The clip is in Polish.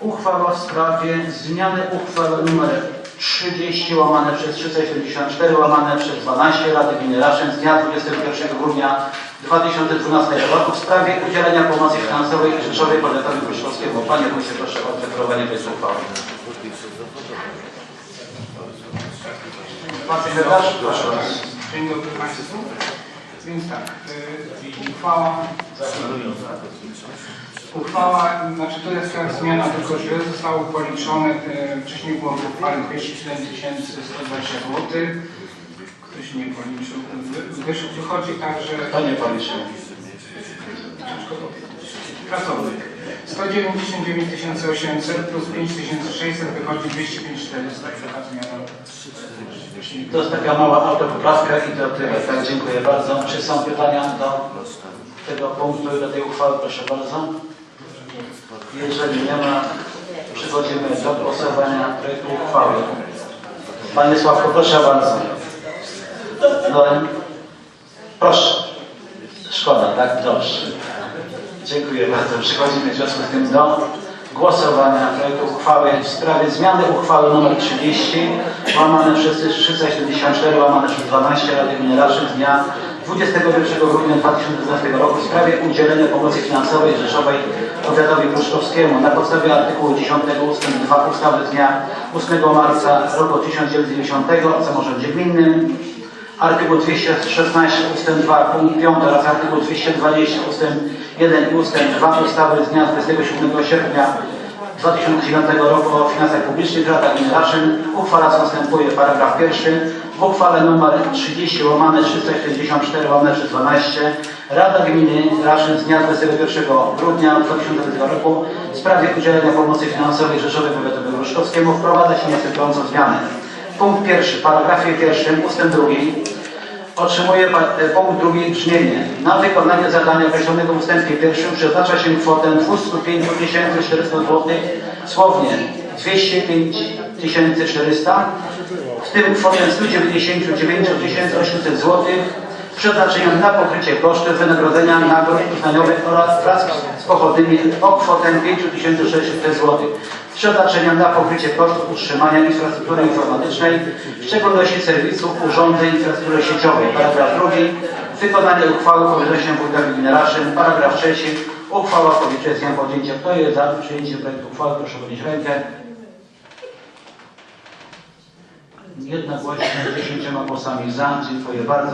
Uchwała w sprawie zmiany uchwały nr 30 łamane przez 374 łamane przez 12 Rady Gminy Raszyn z dnia 21 grudnia 2012 roku w sprawie udzielenia pomocy finansowej i rzeczowej powiatowi pruszkowskiemu. Panie Wójcie, proszę o wyprowadzienie tej uchwały. Pan sekretarz, proszę bardzo. Dzień dobry Państwu. Więc tak, y, uchwała, uchwała, znaczy to jest teraz zmiana tylko źle, zostało policzone, wcześniej było w uchwale 207 120 zł. Ktoś nie policzył. Wy- Wysz, wychodzi tak, że Panie Policzy. pracownik 199 800 plus 5600 wychodzi 205 400. Taka zmiana. To jest taka mała autopoprawka i do tyle. Tak, dziękuję bardzo. Czy są pytania do tego punktu i do tej uchwały? Proszę bardzo. Jeżeli nie ma, przechodzimy do głosowania projektu uchwały. Panie Sławku, proszę bardzo. No, proszę. Szkoda, tak? Dobrze. Dziękuję bardzo. Przechodzimy w związku z tym do głosowania projektu uchwały w sprawie zmiany uchwały nr 30 łamane przez 374 łamane przez 12 Rady Gminy z dnia 21 grudnia 2012 roku w sprawie udzielenia pomocy finansowej rzeszowej powiatowi pruszkowskiemu na podstawie artykułu 10 ust. 2 ustawy dnia 8 marca roku 1990 o samorządzie gminnym artykuł 216 ust. 2 punkt 5 oraz artykuł 220 ust. 1 i ust. 2 ustawy z dnia 27 sierpnia 2009 roku o finansach publicznych Rada Gminy Raszyn uchwala co następuje paragraf pierwszy w uchwale nr 30 łamane 374 łamane przez 12 Rada Gminy Raszyn z dnia 21 grudnia 2020 roku w sprawie udzielenia pomocy finansowej Rzeszowi Powiatowi Gruszkowskiemu wprowadza się następującą zmianę. Punkt pierwszy, paragrafie pierwszym, ustęp drugi, otrzymuje e, punkt drugi brzmienie. Na wykonanie zadania określonego w ustępie pierwszym przeznacza się kwotę 205 400 zł, słownie 205 400, w tym kwotę 199 800 zł przeznaczeniem na pokrycie kosztów wynagrodzenia nagród uznaniowych oraz wraz z pochodnymi o kwotę 5600 zł przeznaczeniem na pokrycie kosztów utrzymania infrastruktury informatycznej, w szczególności serwisów, urządzeń infrastruktury sieciowej. Paragraf drugi. Wykonanie uchwały powierza wójtowi gminy Raszyn. Paragraf trzeci. Uchwała powierza się podjęciem. Kto jest za przyjęciem projektu uchwały? Proszę podnieść rękę. Jednogłośnie 10 głosami za. Dziękuję bardzo.